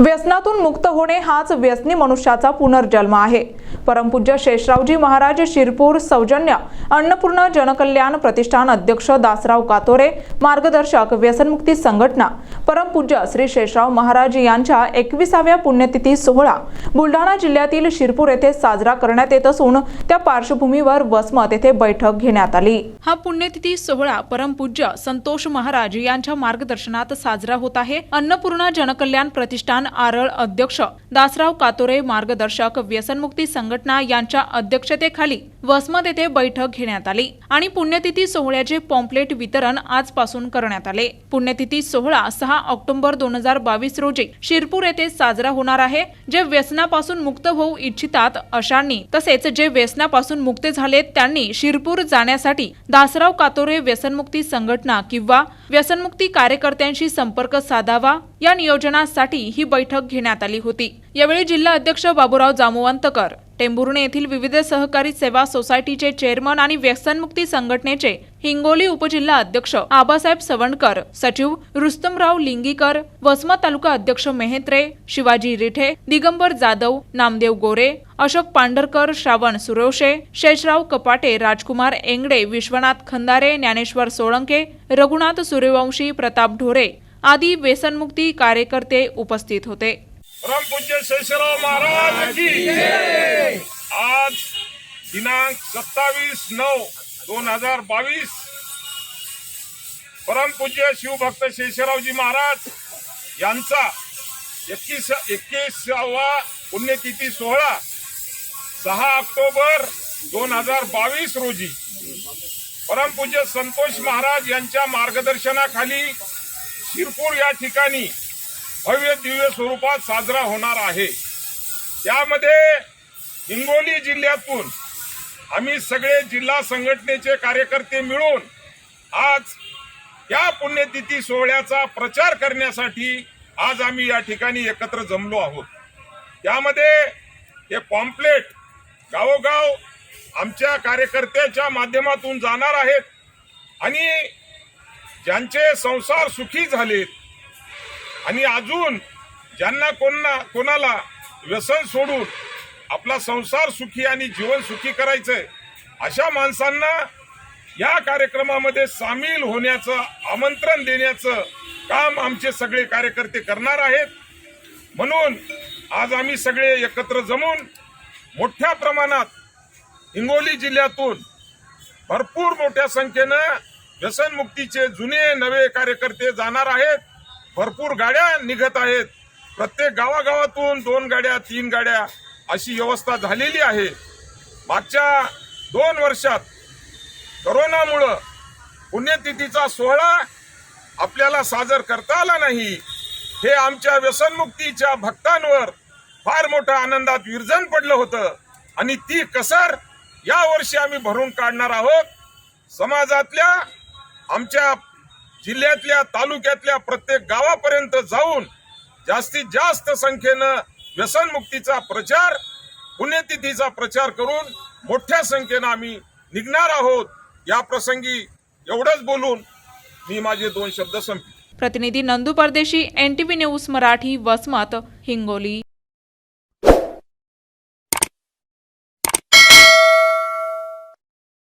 व्यसनातून मुक्त होणे हाच व्यसनी मनुष्याचा पुनर्जन्म आहे. परमपूज्य शेषरावजी महाराज शिरपूर सौजन्य अन्नपूर्णा जनकल्याण प्रतिष्ठान अध्यक्ष दासराव कातोरे मार्गदर्शक व्यसनमुक्ती संघटना परमपूज्य श्री शेषराव महाराज यांच्या एकविसाव्या पुण्यतिथी सोहळा बुलढाणा जिल्ह्यातील शिरपूर येथे साजरा करण्यात येत असून त्या पार्श्वभूमीवर वसमत येथे बैठक घेण्यात आली. हा पुण्यतिथी सोहळा परमपूज्य संतोष महाराज यांच्या मार्गदर्शनात साजरा होत आहे. अन्नपूर्णा जनकल्याण प्रतिष्ठान आरळ अध्यक्ष दासराव कातोरे मार्गदर्शक व्यसनमुक्ती संघटना यांच्या अध्यक्षतेखाली वसमत येथे बैठक घेण्यात आली आणि पुण्यतिथी सोहळ्याचे पॉम्पलेट वितरण आजपासून करण्यात आले. पुण्यतिथी सोहळा सहा ऑक्टोबर दोन हजार बावीस रोजी शिरपूर येथे साजरा होणार आहे. जे व्यसनापासून मुक्त होऊ इच्छितात अशांनी तसेच जे व्यसनापासून मुक्त झालेत त्यांनी शिरपूर जाण्यासाठी दासराव कातोरे व्यसनमुक्ती संघटना किंवा व्यसनमुक्ती कार्यकर्त्यांशी संपर्क साधावा या नियोजनासाठी ही बैठक घेण्यात आली होती. यावेळी जिल्हा अध्यक्ष बाबूराव जामवंतकर टेंभुर्णे येथील विविध सहकारी सेवा सोसायटीचे चेअरमन आणि व्यसनमुक्ती संघटनेचे हिंगोली उपजिल्हा अध्यक्ष आबासाहेब सवणकर सचिव रुस्तमराव लिंगीकर वसमत तालुका अध्यक्ष मेहेत्रे शिवाजी रिठे दिगंबर जाधव नामदेव गोरे अशोक पांढरकर श्रावण सुरोशे शेषराव कपाटे राजकुमार एंगडे विश्वनाथ खंदारे ज्ञानेश्वर सोळंके रघुनाथ सूर्यवंशी प्रताप ढोरे आदी व्यसनमुक्ती कार्यकर्ते उपस्थित होते. परमपूज्य शेषराव महाराज की आज दिनांक सत्तावीस नऊ दोन हजार बावीस. परमपूज्य शिवभक्त शेषरावजी महाराज यांचा एकवीस एकतीसावा पुण्यतिथी सोहळा सहा ऑक्टोबर दोन हजार बावीस रोजी. परमपूज्य संतोष महाराज यांच्या मार्गदर्शनाखाली शिरपूर या ठिकाणी भव्य दिव्य स्वरूपात साजरा होणार आहे. त्यामध्ये हिंगोली जिल्ह्यातून आम्ही सगळे जिल्हा संघटनेचे कार्यकर्ते मिळून आज या पुण्यतिथी सोहळ्याचा प्रचार करण्यासाठी आज आम्ही या ठिकाणी एकत्र जमलो आहोत. त्यामध्ये हे पॉम्पलेट गावोगाव आमच्या कार्यकर्त्याच्या माध्यमातून जाणार आहेत आणि ज्यांचे संसार सुखी झालेत आणि अजून ज्यांना कोणा कोणाला व्यसन सोडून आपला संसार सुखी आणि जीवन सुखी करायचंय अशा माणसांना या कार्यक्रमामध्ये सामील होण्याचं आमंत्रण देण्याचं काम आमचे सगळे कार्यकर्ते करणार आहेत. म्हणून आज आम्ही सगळे एकत्र जमून मोठ्या प्रमाणात हिंगोली जिल्ह्यातून भरपूर मोठ्या संख्येनं व्यसनमुक्तीचे जुने नवे कार्यकर्ते जाणार आहेत. भरपूर गाड्या निघत आहेत. प्रत्येक गावागावातून दोन गाड्या तीन गाड्या अशी व्यवस्था झालेली आहे. मागच्या दोन वर्षात करोनामुळं पुण्यतिथीचा सोहळा आपल्याला साजर करता आला नाही. हे आमच्या व्यसनमुक्तीच्या भक्तांवर फार मोठ्या आनंदात विरजन पडलं होतं. आणि ती कसर या वर्षी आम्ही भरून काढणार आहोत. समाजातल्या आमच्या जिल्ह्यातल्या तालुक्यातल्या प्रत्येक गावापर्यंत जाऊन जास्तीत जास्त संख्येनं व्यसनमुक्तीचा प्रचार पुण्यतिथीचा प्रचार करून मोठ्या संख्येनं आम्ही निघणार आहोत. या प्रसंगी एवढंच बोलून मी माझे दोन शब्द संपले प्रतिनिधी Nandu Pardeshi N T V news Marathi Vasmat Hingoli.